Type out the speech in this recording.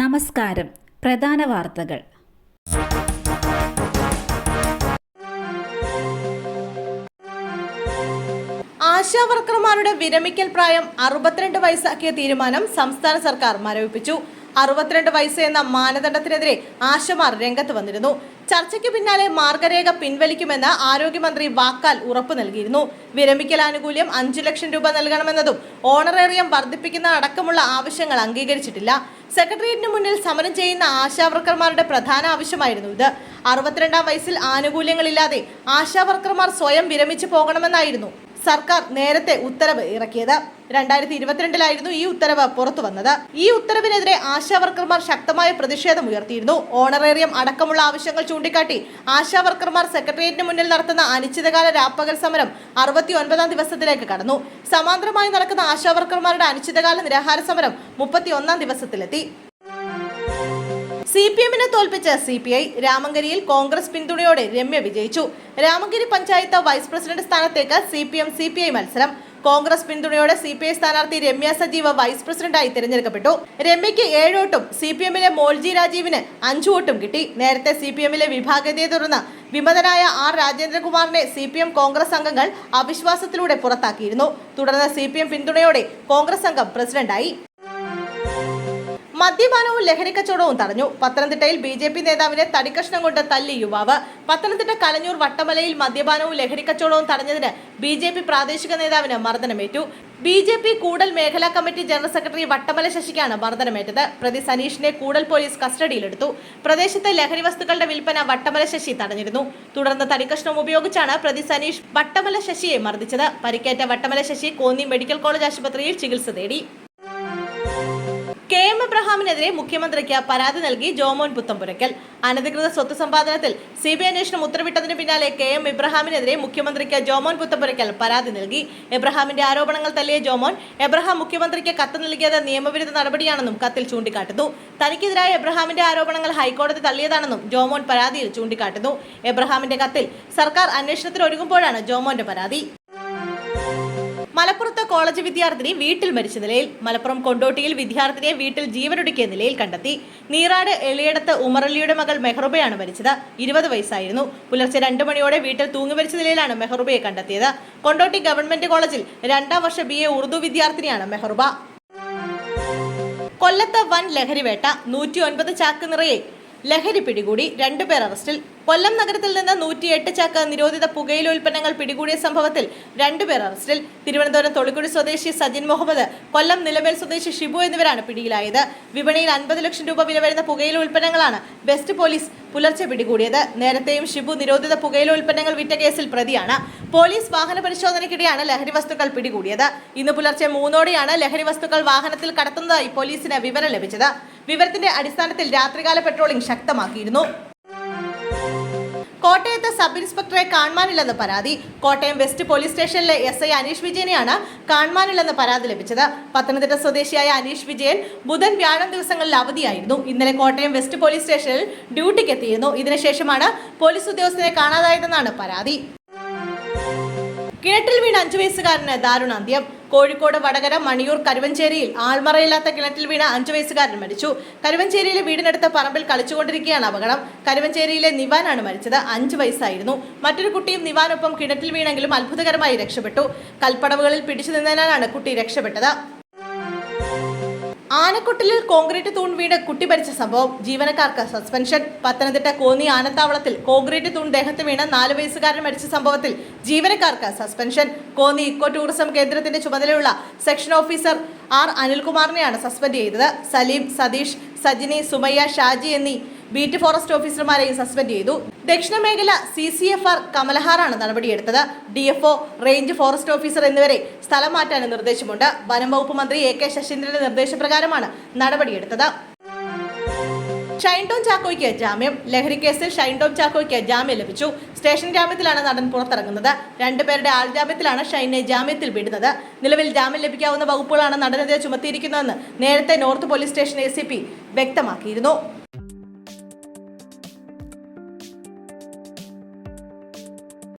നമസ്കാരം. പ്രധാന വാർത്തകൾ. ആശാവർക്കർമാരുടെ വിരമിക്കൽ പ്രായം അറുപത്തിരണ്ട് വയസ്സാക്കിയ തീരുമാനം സംസ്ഥാന സർക്കാർ മരവിപ്പിച്ചു. അറുപത്തിരണ്ട് വയസ്സ് എന്ന മാനദണ്ഡത്തിനെതിരെ ആശമാർ രംഗത്ത് വന്നിരുന്നു. ചർച്ചയ്ക്ക് പിന്നാലെ മാർഗരേഖ പിൻവലിക്കുമെന്ന് ആരോഗ്യമന്ത്രി വാക്കാൽ ഉറപ്പു നൽകിയിരുന്നു. വിരമിക്കൽ ആനുകൂല്യം അഞ്ചു ലക്ഷം രൂപ നൽകണമെന്നതും ഓണറേറിയം വർദ്ധിപ്പിക്കുന്ന അടക്കമുള്ള ആവശ്യങ്ങൾ അംഗീകരിച്ചിട്ടില്ല. സെക്രട്ടേറിയറ്റിന് മുന്നിൽ സമരം ചെയ്യുന്ന ആശാവർക്കർമാരുടെ പ്രധാന ആവശ്യമായിരുന്നു ഇത്. അറുപത്തിരണ്ടാം വയസ്സിൽ ആനുകൂല്യങ്ങളില്ലാതെ ആശാവർക്കർമാർ സ്വയം വിരമിച്ചു പോകണമെന്നായിരുന്നു സർക്കാർ നേരത്തെ ഉത്തരവ് ഇറക്കിയത്. രണ്ടായിരത്തി ഇരുപത്തിരണ്ടിലായിരുന്നു ഈ ഉത്തരവ് പുറത്തു വന്നത്. ഈ ഉത്തരവിനെതിരെ ആശാവർക്കർമാർ ശക്തമായ പ്രതിഷേധം ഉയർത്തിയിരുന്നു. ഓണറേറിയം അടക്കമുള്ള ആവശ്യങ്ങൾ ചൂണ്ടിക്കാട്ടി ആശാവർക്കർമാർ സെക്രട്ടേറിയറ്റിന് മുന്നിൽ നടത്തുന്ന അനിശ്ചിതകാല രാപ്പകൽ സമരം അറുപത്തി ഒൻപതാം ദിവസത്തിലേക്ക് കടന്നു. സമാന്തരമായി നടക്കുന്ന ആശാവർക്കർമാരുടെ അനിശ്ചിതകാല നിരാഹാര സമരം മുപ്പത്തി ഒന്നാം ദിവസത്തിലെത്തി. സി പി എമ്മിനെ തോൽപ്പിച്ച സി പി ഐ രാമങ്കരിയിൽ കോൺഗ്രസ് പിന്തുണയോടെ രമ്യ വിജയിച്ചു. രാമങ്കരി പഞ്ചായത്ത് വൈസ് പ്രസിഡന്റ് സ്ഥാനത്തേക്ക് C P M C P I മത്സരം. കോൺഗ്രസ് പിന്തുണയോടെ സി പി ഐ സ്ഥാനാർത്ഥി രമ്യ സജീവ വൈസ് പ്രസിഡന്റായി തിരഞ്ഞെടുക്കപ്പെട്ടു. രമ്യയ്ക്ക് ഏഴ് വോട്ടും സി പി എമ്മിലെ മോൾജി രാജീവിന് അഞ്ചു വോട്ടും കിട്ടി. നേരത്തെ സി പി എമ്മിലെ വിഭാഗതയെ തുടർന്ന് വിമതനായ ആർ രാജേന്ദ്രകുമാറിനെ സി പി എം കോൺഗ്രസ് അംഗങ്ങൾ അവിശ്വാസത്തിലൂടെ പുറത്താക്കിയിരുന്നു. തുടർന്ന് സി പി എം പിന്തുണയോടെ കോൺഗ്രസ് അംഗം പ്രസിഡന്റായി. മദ്യപാനവും ലഹരിക്കച്ചവടവും തടഞ്ഞു. പത്തനംതിട്ടയിൽ ബി ജെ പി നേതാവിനെ തടിക്കഷ്ണം കൊണ്ട് തല്ലി യുവാവ്. പത്തനംതിട്ട കലഞ്ഞൂർ വട്ടമലയിൽ മദ്യപാനവും ലഹരിക്കച്ചവടവും തടഞ്ഞതിന് ബി ജെ പി പ്രാദേശിക നേതാവിന് മർദ്ദനമേറ്റു. ബി ജെ പി കൂടൽ മേഖലാ കമ്മിറ്റി ജനറൽ സെക്രട്ടറി വട്ടമല ശശിക്കാണ് മർദ്ദനമേറ്റത്. പ്രതി സനീഷിനെ കൂടൽ പോലീസ് കസ്റ്റഡിയിലെടുത്തു. പ്രദേശത്തെ ലഹരി വസ്തുക്കളുടെ വിൽപ്പന വട്ടമല ശശി തടഞ്ഞിരുന്നു. തുടർന്ന് തടിക്കഷ്ണം ഉപയോഗിച്ചാണ് പ്രതി സനീഷ് വട്ടമല ശശിയെ മർദ്ദിച്ചത്. പരിക്കേറ്റ വട്ടമല ശശി കോന്നി മെഡിക്കൽ കോളേജ് ആശുപത്രിയിൽ ചികിത്സ തേടി. കെ എം എബ്രഹാമിനെതിരെ മുഖ്യമന്ത്രിക്ക് പരാതി നൽകി ജോമോൻ പുത്തമ്പുരയ്ക്കൽ. അനധികൃത സ്വത്ത് സമ്പാദനത്തിൽ സി ബി അന്വേഷണം ഉത്തരവിട്ടതിന് പിന്നാലെ കെ എം ഇബ്രഹാമിനെതിരെ മുഖ്യമന്ത്രിക്ക് ജോമോൻ പുത്തമ്പുരയ്ക്കൽ പരാതി നൽകി. എബ്രഹാമിന്റെ ആരോപണങ്ങൾ തള്ളിയ ജോമോൻ എബ്രഹാം മുഖ്യമന്ത്രിക്ക് കത്ത് നൽകിയത് നിയമവിരുദ്ധ നടപടിയാണെന്നും കത്തിൽ ചൂണ്ടിക്കാട്ടുന്നു. തനിക്കെതിരായ എബ്രഹാമിന്റെ ആരോപണങ്ങൾ ഹൈക്കോടതി തള്ളിയതാണെന്നും ജോമോൻ പരാതിയിൽ ചൂണ്ടിക്കാട്ടുന്നു. എബ്രഹാമിന്റെ കത്തിൽ സർക്കാർ അന്വേഷണത്തിന് ഒരുങ്ങുമ്പോഴാണ് ജോമോന്റെ പരാതി. മലപ്പുറത്ത് കോളേജ് വിദ്യാർത്ഥിനി വീട്ടിൽ മരിച്ച നിലയിൽ മലപ്പുറം കൊണ്ടോട്ടിയിൽ വിദ്യാർത്ഥിനിയെ വീട്ടിൽ ജീവനൊടുക്കിയ നിലയിൽ കണ്ടെത്തി. നീറാട് എളിയടത്ത് ഉമറലിയുടെ മകൾ മെഹ്റുബയാണ് മരിച്ചത്. ഇരുപത് വയസ്സായിരുന്നു. പുലർച്ചെ രണ്ടു മണിയോടെ വീട്ടിൽ തൂങ്ങി മരിച്ച നിലയിലാണ് മെഹ്റുബയെ കണ്ടെത്തിയത്. കൊണ്ടോട്ടി ഗവൺമെന്റ് കോളേജിൽ രണ്ടാം വർഷ ബി എ ഉറുദു വിദ്യാർത്ഥിനിയാണ് മെഹ്റുബ. കൊല്ലത്ത് വൻ ലഹരിവേട്ട നൂറ്റി ഒൻപത് ചാക്ക് നിറയെ ലഹരി പിടികൂടി രണ്ടുപേർ അറസ്റ്റിൽ. കൊല്ലം നഗരത്തിൽ നിന്ന് നൂറ്റിയെട്ട് ചാക്ക് നിരോധിത പുകയില ഉൽപ്പന്നങ്ങൾ പിടികൂടിയ സംഭവത്തിൽ രണ്ടുപേർ അറസ്റ്റിൽ. തിരുവനന്തപുരം തൊളിക്കുടി സ്വദേശി സജിൻ മുഹമ്മദ് കൊല്ലം നിലമേൽ സ്വദേശി ഷിബു എന്നിവരാണ് പിടിയിലായത്. വിപണിയിൽ അൻപത് ലക്ഷം രൂപ വില വരുന്ന പുകയില ഉൽപ്പന്നങ്ങളാണ് വെസ്റ്റ് പോലീസ് പുലർച്ചെ പിടികൂടിയത്. നേരത്തെയും ഷിബു നിരോധിത പുകയില ഉൽപ്പന്നങ്ങൾ വിറ്റ കേസിൽ പ്രതിയാണ്. പോലീസ് വാഹന പരിശോധനയ്ക്കിടെയാണ് ലഹരി വസ്തുക്കൾ പിടികൂടിയത്. ഇന്ന് പുലർച്ചെ മൂന്നോടെയാണ് ലഹരി വസ്തുക്കൾ വാഹനത്തിൽ കടത്തുന്നതായി പോലീസിന് വിവരം ലഭിച്ചത്. വിവരത്തിന്റെ അടിസ്ഥാനത്തിൽ രാത്രികാല പെട്രോളിംഗ് ശക്തമാക്കിയിരുന്നു. കോട്ടയത്ത് സബ് ഇൻസ്പെക്ടറെ കാണുവാനില്ലെന്ന് പരാതി. കോട്ടയം വെസ്റ്റ് പോലീസ് സ്റ്റേഷനിലെ എസ് ഐ അനീഷ് വിജയനെയാണ് കാണുവാനില്ലെന്ന് പരാതി ലഭിച്ചത്. പത്തനംതിട്ട സ്വദേശിയായ അനീഷ് വിജയൻ ബുധൻ വ്യാഴം ദിവസങ്ങളിൽ അവധിയായിരുന്നു. ഇന്നലെ കോട്ടയം വെസ്റ്റ് പോലീസ് സ്റ്റേഷനിൽ ഡ്യൂട്ടിക്ക് എത്തിയിരുന്നു ഇതിനുശേഷമാണ് പോലീസ് ഉദ്യോഗസ്ഥനെ കാണാതായതെന്നാണ് പരാതി. കിണറ്റിൽ വീണ് അഞ്ചു വയസ്സുകാരന് ദാരുണാന്ത്യം. കോഴിക്കോട് വടകര മണിയൂർ കരുവഞ്ചേരിയിൽ ആൾമറയില്ലാത്ത കിണറ്റിൽ വീണ അഞ്ചു വയസ്സുകാരൻ മരിച്ചു. കരുവഞ്ചേരിയിലെ വീടിനടുത്ത പറമ്പിൽ കളിച്ചുകൊണ്ടിരിക്കുകയാണ് അപകടം. കരുവഞ്ചേരിയിലെ നിവാനാണ് മരിച്ചത്. അഞ്ചു വയസ്സായിരുന്നു. മറ്റൊരു കുട്ടിയും നിവാനൊപ്പം കിണറ്റിൽ വീണെങ്കിലും അത്ഭുതകരമായി രക്ഷപ്പെട്ടു. കൽപ്പടവുകളിൽ പിടിച്ചു നിന്നതിനാണ് കുട്ടി രക്ഷപ്പെട്ടത്. ആനക്കൊട്ടിലിൽ കോൺക്രീറ്റ് തൂൺ വീണ് കുട്ടി മരിച്ച സംഭവം ജീവനക്കാർക്ക് സസ്പെൻഷൻ. പത്തനംതിട്ട കോന്നി ആനത്താവളത്തിൽ കോൺക്രീറ്റ് തൂൺ ദേഹത്ത് വീണ് നാല് വയസ്സുകാരൻ മരിച്ച സംഭവത്തിൽ ജീവനക്കാർക്ക് സസ്പെൻഷൻ. കോന്നി ഇക്കോ ടൂറിസം കേന്ദ്രത്തിന്റെ ചുമതലയുള്ള സെക്ഷൻ ഓഫീസർ ആർ അനിൽകുമാറിനെയാണ് സസ്പെൻഡ് ചെയ്തത്. സലീം സതീഷ് സജിനി സുമയ്യ ഷാജി എന്നീ ബീറ്റ് ഫോറസ്റ്റ് ഓഫീസർമാരെയും സസ്പെൻഡ് ചെയ്തു. ദക്ഷിണ മേഖല സി സി എഫ് ആർ കമലഹാറാണ് നടപടിയെടുത്തത്. D F O range forest officer എന്നിവരെ സ്ഥലം മാറ്റാനും നിർദ്ദേശമുണ്ട്. വനം വകുപ്പ് മന്ത്രി എ കെ ശശീന്ദ്രന്റെ നിർദ്ദേശപ്രകാരമാണ് നടപടിയെടുത്തത്. ഷൈൻ ടോം ചാക്കോയ്ക്ക് ജാമ്യം. ലഹരി കേസിൽ ഷൈൻ ടോം ചാക്കോയ്ക്ക് ജാമ്യം ലഭിച്ചു. സ്റ്റേഷൻ ജാമ്യത്തിലാണ് നടൻ പുറത്തിറങ്ങുന്നത്. രണ്ടുപേരുടെ ആൾ ജാമ്യത്തിലാണ് ഷൈനെ ജാമ്യത്തിൽ വിടുന്നത്. നിലവിൽ ജാമ്യം ലഭിക്കാവുന്ന വകുപ്പുകളാണ് നടനെതിരെ ചുമത്തിയിരിക്കുന്നതെന്ന് നേരത്തെ നോർത്ത് പോലീസ് സ്റ്റേഷൻ എ വ്യക്തമാക്കിയിരുന്നു.